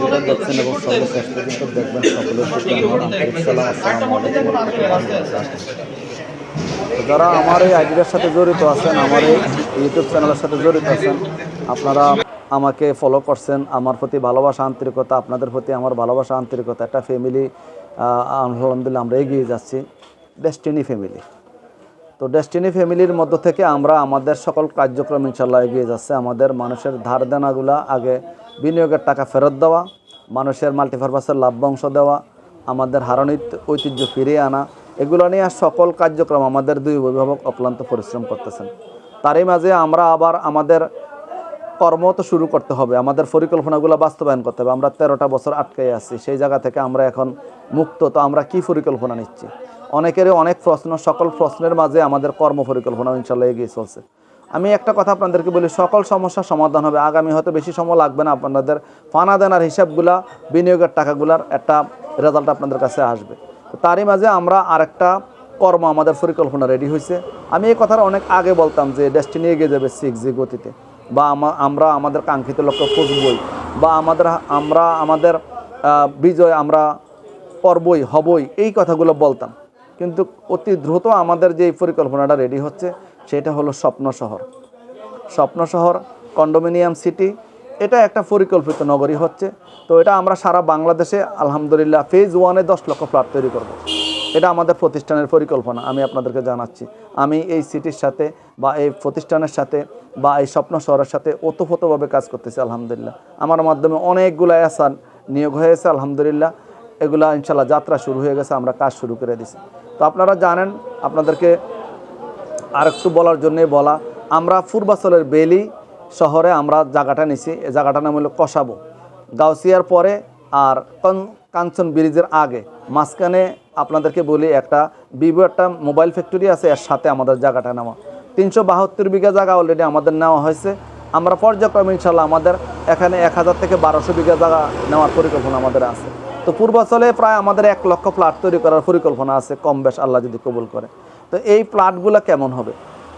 যারা দেখছেন এবং দেখবেন আমার যারা আমার এই আইডিটার সাথে জড়িত আছেন, আমার এই ইউটিউব চ্যানেলের সাথে জড়িত আছেন, আপনারা আমাকে ফলো করছেন। আমার প্রতি ভালোবাসা, আন্তরিকতা, আপনাদের প্রতি আমার ভালোবাসা, আন্তরিকতা, একটা ফ্যামিলি আলহামদুলিল্লাহ আমরা এগিয়ে যাচ্ছি ডেস্টিনি ফ্যামিলি তো ডেস্টিনি ফ্যামিলির মধ্য থেকে আমরা আমাদের সকল কার্যক্রম ইনশাল্লাহ এগিয়ে যাচ্ছে। আমাদের মানুষের ধার দেনাগুলা আগে বিনিয়োগের টাকা ফেরত দেওয়া, মানুষের মাল্টিপারপাসের লাভ্যাংশ দেওয়া, আমাদের হারণিত ঐতিহ্য ফিরিয়ে আনা, এগুলো নিয়ে সকল কার্যক্রম আমাদের দুই অভিভাবক অক্লান্ত পরিশ্রম করতেছেন। তারই মাঝে আমরা আবার আমাদের কর্ম তো শুরু করতে হবে, আমাদের পরিকল্পনাগুলো বাস্তবায়ন করতে হবে। আমরা তেরোটা বছর আটকে আছি, সেই জায়গা থেকে আমরা এখন মুক্ত। তো আমরা কি পরিকল্পনা নিচ্ছি? অনেকেরই অনেক প্রশ্ন, সকল প্রশ্নের মাঝে আমাদের কর্ম পরিকল্পনা ইনশাল্লাহ এগিয়ে চলছে। আমি একটা কথা আপনাদেরকে বলি, সকল সমস্যার সমাধান হবে। আগামী হয়তো বেশি সময় লাগবে না আপনাদের ফানা দেনার হিসাবগুলা, বিনিয়োগের টাকাগুলার একটা রেজাল্ট আপনাদের কাছে আসবে। তারই মাঝে আমরা আরেকটা কর্ম আমাদের পরিকল্পনা রেডি হয়েছে আমি এই কথাটা অনেক আগে বলতাম যে ডেস্টিনি এগিয়ে যাবে সিক্স জি গতিতে। বা আমরা আমাদের কাঙ্ক্ষিত লক্ষ্য খুঁজবই। বা আমাদের, আমরা আমাদের বিজয় আমরা করবই, হবই, এই কথাগুলো বলতাম। কিন্তু অতি দ্রুত আমাদের যে পরিকল্পনাটা রেডি হচ্ছে, সেটা হলো স্বপ্ন শহর। স্বপ্ন শহর, কন্ডোমিনিয়াম সিটি, এটা একটা পরিকল্পিত নগরী হচ্ছে। তো এটা আমরা সারা বাংলাদেশে, আলহামদুলিল্লাহ ফেজ ওয়ানে দশ লক্ষ ফ্ল্যাট তৈরি করব। এটা আমাদের প্রতিষ্ঠানের পরিকল্পনা, আমি আপনাদেরকে জানাচ্ছি। আমি এই সিটির সাথে বা এই প্রতিষ্ঠানের সাথে বা এই স্বপ্ন শহরের সাথে ওতপ্রোতভাবে কাজ করতেছি, আলহামদুলিল্লাহ। আমার মাধ্যমে অনেকগুলো আসান নিয়োগ হয়েছে, আলহামদুলিল্লাহ। এগুলা ইনশাল্লাহ যাত্রা শুরু হয়ে গেছে, আমরা কাজ শুরু করে দিছি। তো আপনারা জানেন, আপনাদেরকে আর একটু বলার জন্যই বলা, আমরা পূর্বাচলের বেলি শহরে আমরা জায়গাটা নিছি এই জায়গাটার নাম হলো কষাবো গাউসিয়ার পরে আর কাঞ্চন ব্রিজের আগে। মাঝখানে আপনাদেরকে বলি, একটা ভিভো একটা মোবাইল ফ্যাক্টরি আছে, এর সাথে আমাদের জায়গাটা নেওয়া। তিনশো বাহাত্তর বিঘা জায়গা অলরেডি আমাদের নেওয়া হয়েছে। আমরা পর্যায়ক্রমে ইনশাল্লাহ আমাদের এখানে এক হাজার থেকে বারোশো বিঘা জায়গা নেওয়ার পরিকল্পনা আমাদের আছে। তো পূর্বাচলে প্রায় আমাদের এক লক্ষ ফ্ল্যাট তৈরি করার পরিকল্পনা আছে, কম বেশ আল্লাহ যদি কবুল করে। তো এই প্লাটগুলো কেমন হবে?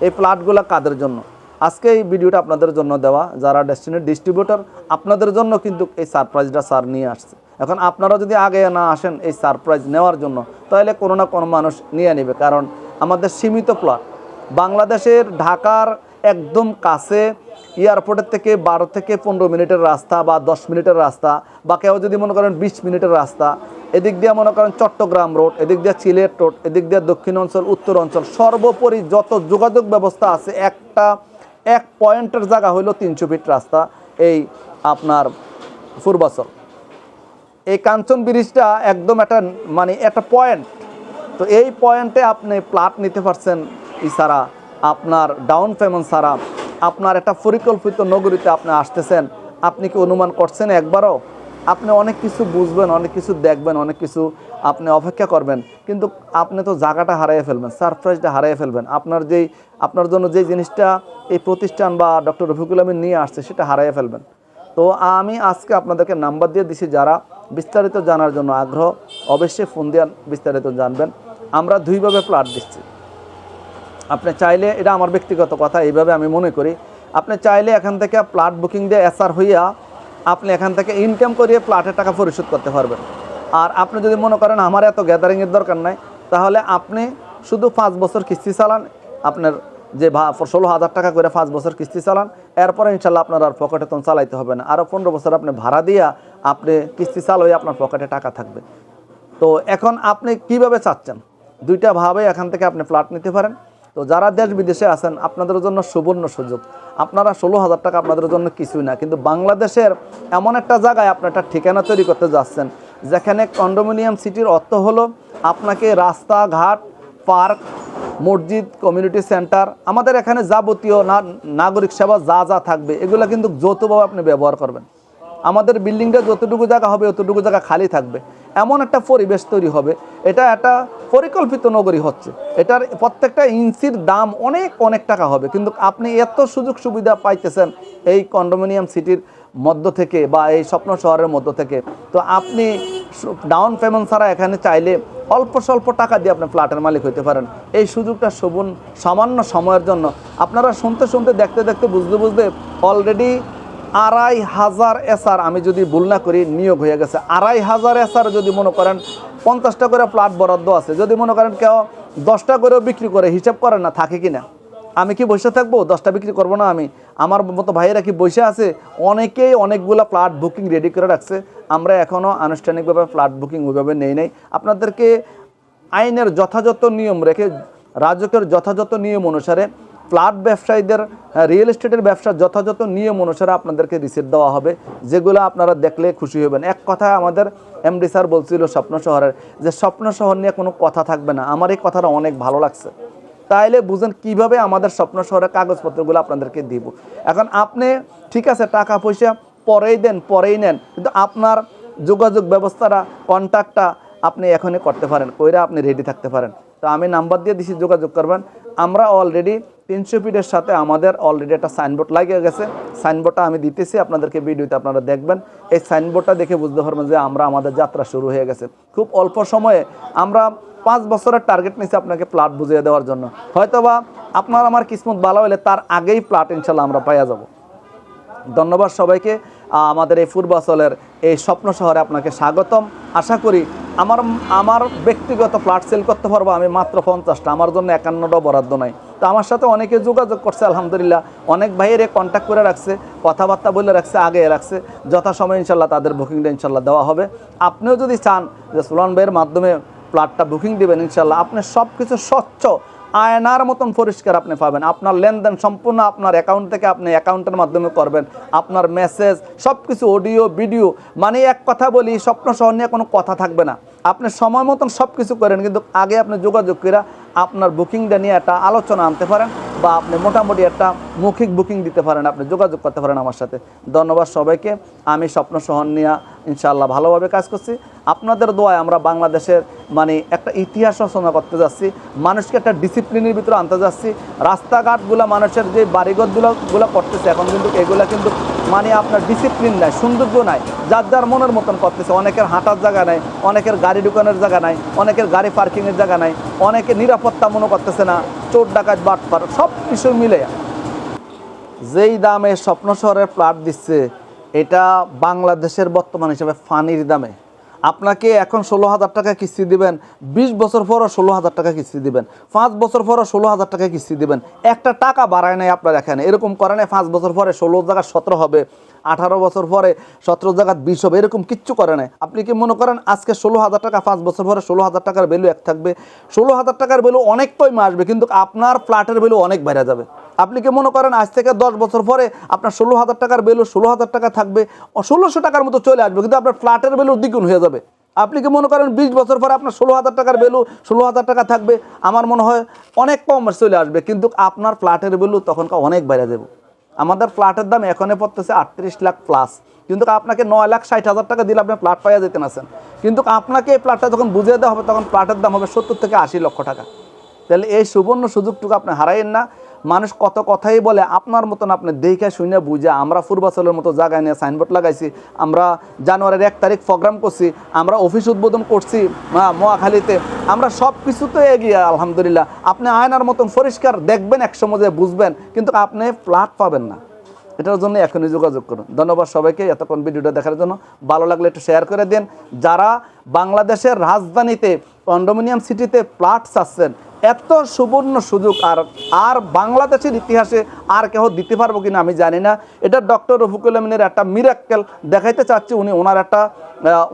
এই প্লাটগুলো কাদের জন্য? আজকে এই ভিডিওটা আপনাদের জন্য দেওয়া, যারা ডেস্টিনির ডিস্ট্রিবিউটর, আপনাদের জন্য কিন্তু এই সারপ্রাইজটা স্যার নিয়ে আসছে। এখন আপনারা যদি আগে না আসেন এই সারপ্রাইজ নেওয়ার জন্য, তাহলে কোনো না কোনো মানুষ নিয়ে নেবে, কারণ আমাদের সীমিত প্লট বাংলাদেশের ঢাকার একদম কাছে এয়ারপোর্টের থেকে বারো থেকে পনেরো মিনিটের রাস্তা বা দশ মিনিটের রাস্তা বা কেউ যদি মনে করেন বিশ মিনিটের রাস্তা, এদিক দিয়ে মনে করেন চট্টগ্রাম রোড, এদিক দিয়ে সিলেট রোড এদিক দিয়ে দক্ষিণ অঞ্চল উত্তর অঞ্চল সর্বোপরি যত যোগাযোগ ব্যবস্থা আছে, একটা, এক পয়েন্টের জায়গা হইল তিনশো ফিট রাস্তা, এই আপনার পূর্বাচল। এই কাঞ্চন ব্রিজটা একদম একটা মানে একটা পয়েন্ট। তো এই পয়েন্টে আপনি প্লাট নিতে পারছেন ইসারা আপনার ডাউন পেমেন্ট ছাড়া আপনার একটা পরিকল্পিত নগরীতে আপনি আসতেছেন, আপনি কি অনুমান করছেন একবারও? আপনি অনেক কিছু বুঝবেন, অনেক কিছু দেখবেন, অনেক কিছু আপনি অপেক্ষা করবেন, কিন্তু আপনি তো জায়গাটা হারিয়ে ফেলবেন সারপ্রাইজটা হারিয়ে ফেলবেন। আপনার যেই, আপনার জন্য যে জিনিসটা এই প্রতিষ্ঠান বা ডক্টর রফিকুল আমিন নিয়ে আসছে, সেটা হারিয়ে ফেলবেন। তো আমি আজকে আপনাদেরকে নাম্বার দিয়ে দিছি যারা বিস্তারিত জানার জন্য আগ্রহ, অবশ্যই ফোন দিয়ে বিস্তারিত জানবেন। আমরা দুইভাবে প্লাট দিচ্ছি। আপনি চাইলে, এটা আমার ব্যক্তিগত কথা, এইভাবে আমি মনে করি, আপনি চাইলে এখান থেকে প্লাট বুকিং দিয়ে এসআর হইয়া আপনি এখান থেকে ইনকাম করিয়ে প্লাটের টাকা পরিশোধ করতে পারবেন। আর আপনি যদি মনে করেন আমার এত গ্যাদারিংয়ের দরকার নাই, তাহলে আপনি শুধু পাঁচ বছর কিস্তি চালান, আপনার যে ষোলো হাজার টাকা করে পাঁচ বছর কিস্তি চালান, এরপরে ইনশাল্লাহ আপনার আর পকেটে তখন চালাইতে হবে না। আরও পনেরো বছর আপনি ভাড়া দিয়া আপনি কিস্তি চালই আপনার পকেটে টাকা থাকবে। তো এখন আপনি কীভাবে চাচ্ছেন? দুইটা ভাবে এখান থেকে আপনি ফ্ল্যাট নিতে পারেন। তো যারা দেশ বিদেশে আছেন, আপনাদের জন্য সুবর্ণ সুযোগ। আপনারা ষোলো হাজার টাকা আপনাদের জন্য কিছুই না, কিন্তু বাংলাদেশের এমন একটা জায়গায় আপনি একটা ঠিকানা তৈরি করতে যাচ্ছেন, যেখানে কন্ডোমিনিয়াম সিটির অর্থ হলো আপনাকে রাস্তাঘাট, পার্ক, মসজিদ কমিউনিটি সেন্টার আমাদের এখানে যাবতীয় না- নাগরিক সেবা যা যা থাকবে, এগুলো কিন্তু যৌথভাবে আপনি ব্যবহার করবেন। আমাদের বিল্ডিংটা যতটুকু জায়গা হবে, অতটুকু জায়গা খালি থাকবে। এমন একটা পরিবেশ তৈরি হবে। এটা একটা পরিকল্পিত নগরী হচ্ছে। এটার প্রত্যেকটা ইঞ্চির দাম অনেক অনেক টাকা হবে। কিন্তু আপনি এত সুযোগ সুবিধা পাইতেছেন এই কন্ডোমিনিয়াম সিটির মধ্য থেকে বা এই স্বপ্ন শহরের মধ্য থেকে, তো আপনি ডাউন পেমেন্ট ছাড়া এখানে চাইলে অল্প স্বল্প টাকা দিয়ে আপনি ফ্ল্যাটের মালিক হতে পারেন। এই সুযোগটা সবুন সামান্য সময়ের জন্য। আপনারা শুনতে শুনতে, দেখতে দেখতে বুঝতে বুঝতে অলরেডি আড়াই হাজার এসআর, আমি যদি ভুল না করি, নিয়োগ হয়ে গেছে। আড়াই হাজার এসআর যদি মনে করেন পঞ্চাশটা করে প্লাট বরাদ্দ আছে, যদি মনে করেন কেউ দশটা করেও বিক্রি করে, হিসাব করেন না, থাকে কি না আমি কি বসে থাকব? দশটা বিক্রি করব না আমি? আমার মতো ভাইয়েরা কি বসে আছে? অনেকেই অনেকগুলো ফ্ল্যাট বুকিং রেডি করে রাখছে। আমরা এখনও আনুষ্ঠানিকভাবে ফ্ল্যাট বুকিং ওইভাবে নেই নাই। আপনাদেরকে আইনের যথাযথ নিয়ম রেখে রাজকের যথাযথ নিয়ম অনুসারে ফ্ল্যাট ব্যবসায়ীদের রিয়েল এস্টেটের ব্যবসার যথাযথ নিয়ম অনুসারে আপনাদেরকে রিসিট দেওয়া হবে। যেগুলো আপনারা দেখলে খুশি হবেন। এক কথায় আমাদের এমডি স্যার বলছিল স্বপ্ন শহরের যে, স্বপ্ন শহর নিয়ে কোনো কথা থাকবে না। আমার এই কথাটা অনেক ভালো লাগছে। তাইলে বুঝেন কীভাবে আমাদের স্বপ্ন শহরের কাগজপত্রগুলো আপনাদেরকে দিব। এখন আপনি, ঠিক আছে, টাকা পয়সা পরেই দেন, পরেই নেন, কিন্তু আপনার যোগাযোগ ব্যবস্থাটা কন্ট্যাক্টটা আপনি এখনই করতে পারেন। কইরা আপনি রেডি থাকতে পারেন। তো আমি নাম্বার দিয়ে দিছি, যোগাযোগ করবেন। আমরা অলরেডি তিনশো ফিটের সাথে আমাদের অলরেডি একটা সাইনবোর্ড লাগিয়ে গেছে। সাইনবোর্ডটা আমি দিতেছি, আপনাদেরকে ভিডিওতে আপনারা দেখবেন। এই সাইনবোর্ডটা দেখে বুঝতে পারবেন যে আমরা আমাদের যাত্রা শুরু হয়ে গেছে। খুব অল্প সময়ে আমরা পাঁচ বছরের টার্গেট নিয়েছি আপনাকে প্লাট বুঝিয়ে দেওয়ার জন্য। হয়তোবা আপনার আমার কিসমত ভালো হলে তার আগেই প্লাট ইনশাল্লাহ আমরা পাইয়া যাব। ধন্যবাদ সবাইকে। আমাদের এই পূর্বাচলের এই স্বপ্ন শহরে আপনাকে স্বাগতম। আশা করি আমার আমার ব্যক্তিগত ফ্ল্যাট সেল করতে পারব আমি মাত্র পঞ্চাশটা। আমার জন্য একান্নটাও বরাদ্দ নাই। তো আমার সাথে অনেকে যোগাযোগ করছে, আলহামদুলিল্লাহ। অনেক ভাইয়েরে কন্ট্যাক্ট করে রাখছে, কথাবার্তা বলে রাখছে আগে রাখছে। যথাসময় ইনশাল্লাহ তাদের বুকিংটা ইনশাল্লাহ দেওয়া হবে। আপনিও যদি চান যে সুলন ভাইয়ের মাধ্যমে প্লাটটা বুকিং দিবেন, ইনশাল্লাহ আপনি সব কিছু স্বচ্ছ, আয়নার মতন পরিষ্কার আপনি পাবেন। আপনার লেনদেন সম্পূর্ণ আপনার অ্যাকাউন্ট থেকে আপনি অ্যাকাউন্টের মাধ্যমে করবেন। আপনার মেসেজ সব কিছু অডিও ভিডিও মানে এক কথা বলি স্বপ্ন সহ নিয়ে কোনো কথা থাকবে না। আপনি সময় মতন সব কিছু করেন, কিন্তু আগে আপনি যোগাযোগ করে আপনার বুকিংটা নিয়ে একটা আলোচনা আনতে পারেন। বা আপনি মোটামুটি একটা মৌখিক বুকিং দিতে পারেন, আপনি যোগাযোগ করতে পারেন আমার সাথে। ধন্যবাদ সবাইকে। আমি স্বপ্ন সহন নিয়ে ইনশাআল্লাহ ভালোভাবে কাজ করছি। আপনাদের দোয়ায় আমরা বাংলাদেশের মানে একটা ইতিহাস রচনা করতে যাচ্ছি, মানুষকে একটা ডিসিপ্লিনের ভিতরে আনতে যাচ্ছি। রাস্তাঘাটগুলো মানুষের যে বাড়িঘরগুলোগুলো করতেছে, এখন কিন্তু এগুলা কিন্তু মানে আপনার ডিসিপ্লিন নাই, সৌন্দর্য নাই। যার যার মনের মতন করতেছে। অনেকের হাঁটার জায়গা নাই, অনেকের গাড়ি ঢুকানোর জায়গা নাই, অনেকের গাড়ি পার্কিংয়ের জায়গা নাই, অনেকে নিরাপত্তা মনে করতেছে না। চোর ডাকাত বাটপার সব কিছু মিলে। যেই দামে স্বপ্ন শহরের প্লাট দিচ্ছে, এটা বাংলাদেশের বর্তমান হিসাবে ফানির দামে। আপনাকে এখন ষোলো হাজার টাকা কিস্তি দিবেন, বিশ বছর পরও ষোলো হাজার টাকা কিস্তি দিবেন, পাঁচ বছর পরও ষোলো হাজার টাকা কিস্তি দিবেন। একটা টাকা বাড়ায় নাই আপনার এখানে এরকম করে নাই পাঁচ বছর পরে ষোলো জায়গা সতেরো হবে, আঠারো বছর পরে সতেরো জায়গা বিশ হবে, এরকম কিচ্ছু করে নাই। আপনি কি মনে করেন আজকে ষোলো হাজার টাকা পাঁচ বছর পরে ষোলো হাজার টাকার ভ্যালু এক থাকবে? ষোলো হাজার টাকার ভ্যালু অনেক কমে আসবে, কিন্তু আপনার ফ্ল্যাটের ভ্যালু অনেক বেড়ে যাবে। আপনি কি মনে করেন আজ থেকে দশ বছর পরে আপনার ষোলো হাজার টাকার ভ্যালু ষোলো হাজার টাকা থাকবে? ষোলোশো টাকার মতো চলে আসবে, কিন্তু আপনার ফ্ল্যাটের ভ্যালু দ্বিগুণ হয়ে যাবে। আপনি কি মনে করেন বিশ বছর পরে আপনার ষোলো হাজার টাকার ভ্যালু ষোলো হাজার টাকা থাকবে? আমার মনে হয় অনেক কম চলে আসবে, কিন্তু আপনার ফ্ল্যাটের ভ্যালু তখনকার অনেক বেড়ে যাবে। আমাদের ফ্ল্যাটের দাম এখনই পড়তেছে আটত্রিশ লাখ প্লাস কিন্তু আপনাকে নয় লাখ ষাট হাজার টাকা দিলে আপনি ফ্ল্যাট পাইয়া যেতেন আছেন কিন্তু আপনাকে এই ফ্ল্যাটটা যখন বুঝিয়ে দেওয়া হবে, তখন ফ্ল্যাটের দাম হবে সত্তর থেকে আশি লক্ষ টাকা। তাহলে এই সুবর্ণ সুযোগটুকু আপনি হারাইন না। মানুষ কত কথাই বলে, আপনার মতন আপনি দেখে শুনে বুঝে আমরা পূর্বাচলের মতো জায়গায় নিয়ে সাইনবোর্ড লাগাইছি, আমরা জানুয়ারির এক তারিখ প্রোগ্রাম করছি, আমরা অফিস উদ্বোধন করছি মহাখালীতে, আমরা সব কিছুতে এগিয়ে, আলহামদুলিল্লাহ। আপনি আয়নার মতন পরিষ্কার দেখবেন, এক সময় বুঝবেন, কিন্তু আপনি ফ্ল্যাট পাবেন না। এটার জন্য এখনই যোগাযোগ করুন। ধন্যবাদ সবাইকে এতক্ষণ ভিডিওটা দেখার জন্য। ভালো লাগলে একটু শেয়ার করে দিন। যারা বাংলাদেশের রাজধানীতে কন্ডোমিনিয়াম সিটিতে প্লাট চাচ্ছেন এত সুবর্ণ সুযোগ আর আর বাংলাদেশের ইতিহাসে আর কেউ দিতে পারব কিনা আমি জানি না। এটা ডক্টর রফিকুল আমিনের একটা মিরাক্কেল দেখাইতে চাচ্ছি। উনি ওনার একটা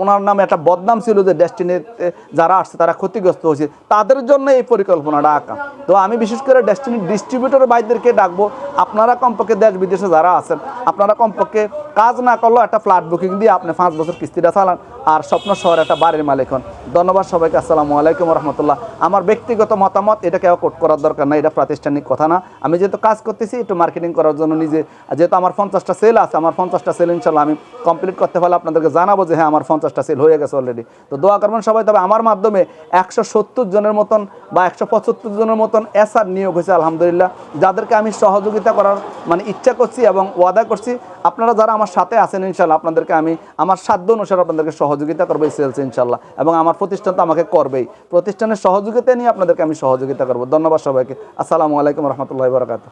ওনার নামে একটা বদনাম ছিল যে ডেস্টিনিতে যারা আসছে তারা ক্ষতিগ্রস্ত হয়েছে। তাদের জন্য এই পরিকল্পনাটা আঁকা। তো আমি বিশেষ করে ডেস্টিনি ডিস্ট্রিবিউটর ভাইদেরকে ডাকবো। আপনারা কমপক্ষে দেশ বিদেশে যারা আছেন, আপনারা কমপক্ষে কাজ না করলেও একটা ফ্ল্যাট বুকিং দিয়ে আপনি পাঁচ বছর কিস্তিটা চালান। আর স্বপ্ন শহরে একটা বাড়ির মালিক হন। ধন্যবাদ সবাইকে। আসসালামু আলাইকুম রহমতুল্লাহ। আমার ব্যক্তিগত মতামত মতামত এটা কেউ কোট করার দরকার না এটা প্রাতিষ্ঠানিক কথা না। আমি যেহেতু কাজ করতেছি, একটু মার্কেটিং করার জন্য নিজে, যেহেতু আমার পঞ্চাশটা সেল আছে, আমার পঞ্চাশটা সেল ইনশাল্লাহ আমি কমপ্লিট করতে পারলে আপনাদেরকে জানাব যে হ্যাঁ আমার পঞ্চাশটা সেল হয়ে গেছে অলরেডি তো দোয়া করবেন সবাই, তবে আমার মাধ্যমে একশো সত্তর জনের মতন বা একশো পঁচাত্তর জনের মতন এসআর নিয়োগ হয়েছে, আলহামদুলিল্লাহ। যাদেরকে আমি সহযোগিতা করার মানে ইচ্ছা করছি এবং ওয়াদা করছি, আপনারা যারা আমার সাথে আছেন ইনশাল্লাহ, আপনাদেরকে আমি আমার সাধ্য অনুসারে আপনাদেরকে সহযোগিতা করব সেলস ইনশাল্লাহ। এবং আমার প্রতিষ্ঠান তো আমাকে করবেই। প্রতিষ্ঠানের সহযোগিতা নিয়ে আপনাদেরকে আমি সহযোগিতা করব। ধন্যবাদ সবাইকে। আসসালামু আলাইকুম রহমতুল্লাহ বরকাত